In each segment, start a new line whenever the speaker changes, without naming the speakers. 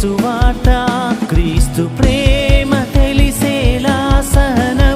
సువార్త క్రీస్తు ప్రేమ తెలిసేలా సహనం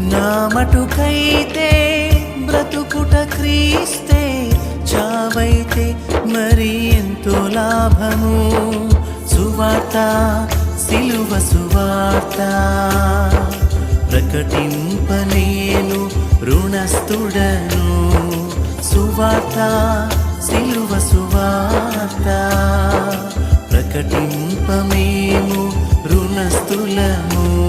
నా మటుకైతే బ్రతుకుట క్రీస్తే చావైతే మరి ఎంతో లాభము. సువార్త సిలువ సువార్త. ప్రకటింపలేను రుణస్థుడను. సువార్త సిలువ సువార్త. ప్రకటింపమేము రుణస్థులము.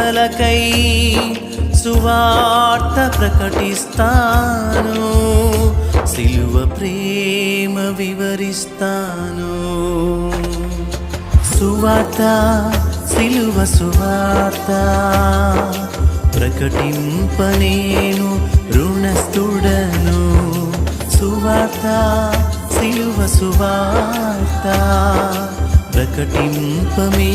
ప్రజలకై సువార్త ప్రకటిస్తాను సిలువ ప్రేమ వివరిస్తాను. సువార్త సిలువ సువార్త ప్రకటింప నేను రుణస్థుడను. సువార్త సిలువ సువార్త ప్రకటింపమే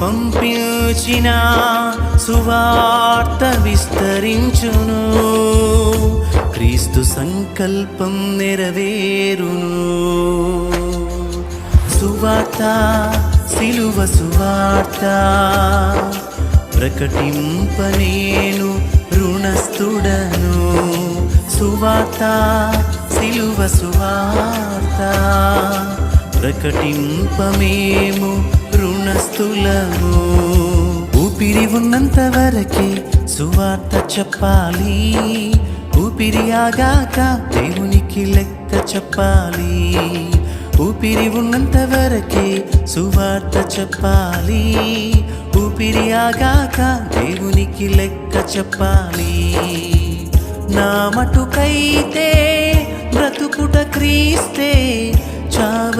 పంపించిన సువార్త విస్తరించును. క్రీస్తు సంకల్పం నెరవేరును. సువార్త సిలువ సువార్త ప్రకటింప నేను రుణస్థుడను. సువార్త సిలువ సువార్త ప్రకటింప మేము రుణస్థులము. ఊపిరి ఉన్నంత వరకే సువార్త చెప్పాలి. ఊపిరి ఆగాక దేవునికి లెక్క చెప్పాలి. ఊపిరి ఉన్నంత వరకే సువార్త చెప్పాలి. ఊపిరి ఆగాక దేవునికి లెక్క చెప్పాలి. నా మటుకైతే బ్రతుకుట క్రీస్తే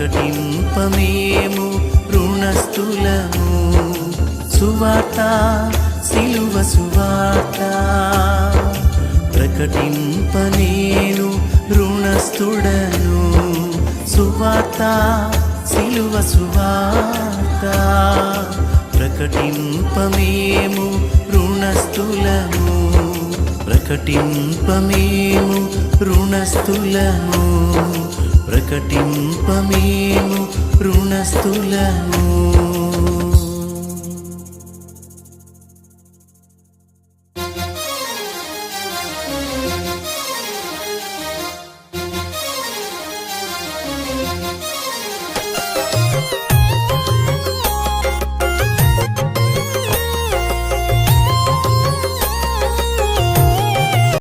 ప్రకటింపమేము రుణస్థులము? సువార్త సిలువ సువార్త. ప్రకటింప నేను రుణస్థుడను? సువార్త సిలువ సువార్త. ప్రకటింపమేము రుణస్థులము? ప్రకటింపమేము రుణస్థులము? ప్రకటింపమేము రుణస్థులము